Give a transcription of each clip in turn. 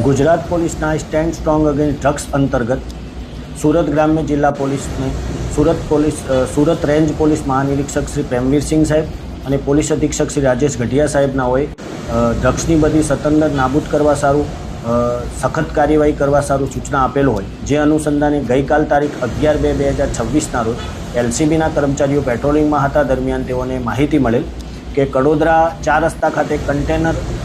ગુજરાત પોલીસના stand strong against drugs અંતર્ગત સુરત ગ્રામ્ય જિલ્લા પોલીસને Surat police Surat range police મહાનિરીક્ષક Shri Premvirsinh સાહેબ અને પોલીસ અધિક્ષક શ્રી રાજેશ ગઢિયા સાહેબના હોય ડ્રગ્સની બધી સતંદર નાબૂદ કરવા સારું સખત કાર્યવાહી કરવા સારું સૂચના આપેલ હોય, જે અનુસંધાને ગઈકાલ તારીખ અગિયાર બે બે હજાર છવ્વીસના રોજ એલસીબીના કર્મચારીઓ પેટ્રોલિંગમાં હતા, દરમિયાન તેઓને માહિતી મળેલ કે કડોદરા ચાર રસ્તા ખાતે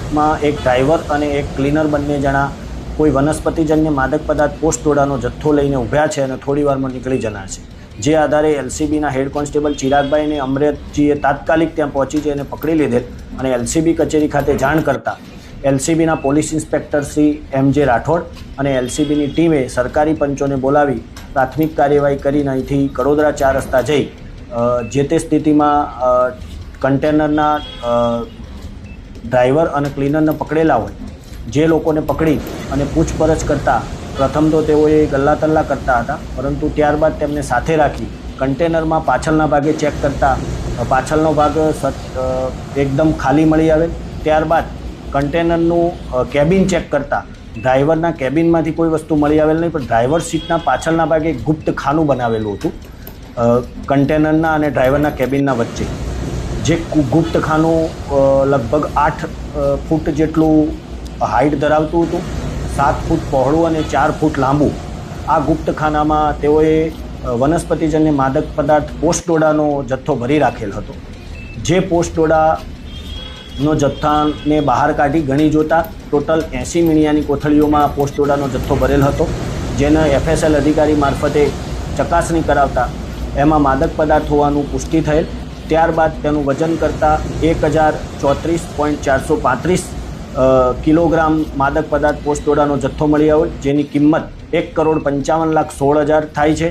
કન્ટેનરમાં એક ડ્રાઈવર અને એક ક્લીનર બંને જણા કોઈ વનસ્પતિજન્ય માદક પદાર્થ પોસ્ટ ટોળાનો જથ્થો લઈને ઊભ્યા છે અને થોડી વારમાં નીકળી જનાર છે. જે આધારે એલસીબીના હેડ કોન્સ્ટેબલ ચિરાગભાઈને અમરેતજીએ તાત્કાલિક ત્યાં પહોંચી જઈને પકડી લીધેલ અને એલસીબી કચેરી ખાતે જાણ કરતા એલસીબીના police inspector Shri M J Rathod અને એલસીબીની ટીમે સરકારી પંચોને બોલાવી પ્રાથમિક કાર્યવાહી કરીને અહીંથી કડોદરા ચાર રસ્તા જઈ જે તે સ્થિતિમાં કન્ટેનરના ડ્રાઈવર અને ક્લીનરને પકડેલા હોય, જે લોકોને પકડી અને પૂછપરછ કરતા, પ્રથમ તો તેઓએ ગલ્લા તલ્લા કરતા હતા, પરંતુ ત્યારબાદ તેમને સાથે રાખી કન્ટેનરમાં પાછળના ભાગે ચેક કરતા પાછળનો ભાગ એકદમ ખાલી મળી આવે. ત્યારબાદ કન્ટેનરનું કેબિન ચેક કરતા, ડ્રાઈવરના કેબિનમાંથી કોઈ વસ્તુ મળી આવેલ નહીં, પણ ડ્રાઈવર સીટના પાછળના ભાગે ગુપ્ત ખાનું બનાવેલું હતું કન્ટેનરના અને ડ્રાઈવરના કેબિનના વચ્ચે. જે કુ- ગુપ્ત લગભગ આઠ ફૂટ જેટલું હાઈટ ધરાવતું હતું, સાત ફૂટ પહોળું અને ચાર ફૂટ લાંબુ. આ ગુપ્તખાનામાં તેઓએ વનસ્પતિજન્ય માદક પદાર્થ પોસ્ટડોડાનો જથ્થો ભરી રાખેલ હતો. જે પોસ્ટડોડાનો જથ્થાને બહાર કાઢી ગણી જોતા ટોટલ એંસી મીણિયાની કોથળીઓમાં પોસ્ટડોડાનો જથ્થો ભરેલ હતો, જેને એફએસએલ અધિકારી મારફતે ચકાસણી કરાવતા એમાં માદક પદાર્થ હોવાનું પુષ્ટિ થયેલ. ત્યારબાદ તેનું વજન કરતાં એક હજાર ચોત્રીસ પોઈન્ટ ચારસો પાંત્રીસ કિલોગ્રામ માદક પદાર્થ પોસ્ટોડાનો જથ્થો મળી આવ્યો, જેની કિંમત એક કરોડ પંચાવન લાખ સોળ હજાર થાય છે.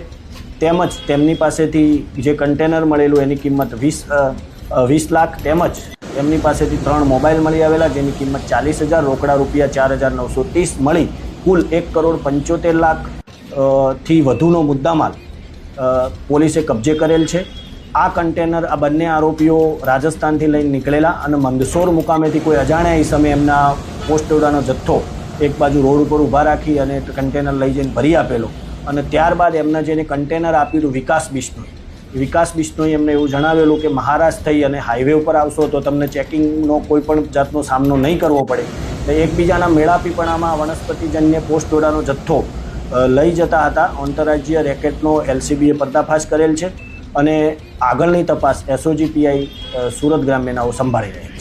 તેમજ તેમની પાસેથી જે કન્ટેનર મળેલું એની કિંમત વીસ વીસ લાખ. તેમજ તેમની પાસેથી ત્રણ મોબાઈલ મળી આવેલા, જેની કિંમત ચાલીસ હજાર, રોકડા રૂપિયા ચાર હજાર નવસો ત્રીસ મળી કુલ એક કરોડ પંચોતેર લાખથી વધુનો મુદ્દામાલ પોલીસે કબજે કરેલ છે. આ કન્ટેનર આ બંને આરોપીઓ રાજસ્થાનથી લઈને નીકળેલા અને મંદસોર મુકામેથી કોઈ અજાણ્યા સમયે એમના પોસ્ટોડાનો જથ્થો એક બાજુ રોડ ઉપર ઊભા રાખી અને કન્ટેનર લઈ જઈને ભરી આપેલો. અને ત્યારબાદ એમને જેને કન્ટેનર આપ્યું વિકાસ બિશ્નોઈ વિકાસ બિશ્નોઈ એમને એવું જણાવેલું કે મહારાષ્ટ્ર થઈ અને હાઈવે ઉપર આવશો તો તમને ચેકિંગનો કોઈ પણ જાતનો સામનો નહીં કરવો પડે. તો એકબીજાના મેળાપીપણામાં વનસ્પતિજન્ય પોસ્ટોડાનો જથ્થો લઈ જતા હતા. આંતરરાજ્ય રેકેટનો એલસીબીએ પર્દાફાશ કરેલ છે. અને આગળની તપાસ એસઓજી પીઆઈ સુરત ગ્રામ્યનાઓ સંભાળી રહ્યા છે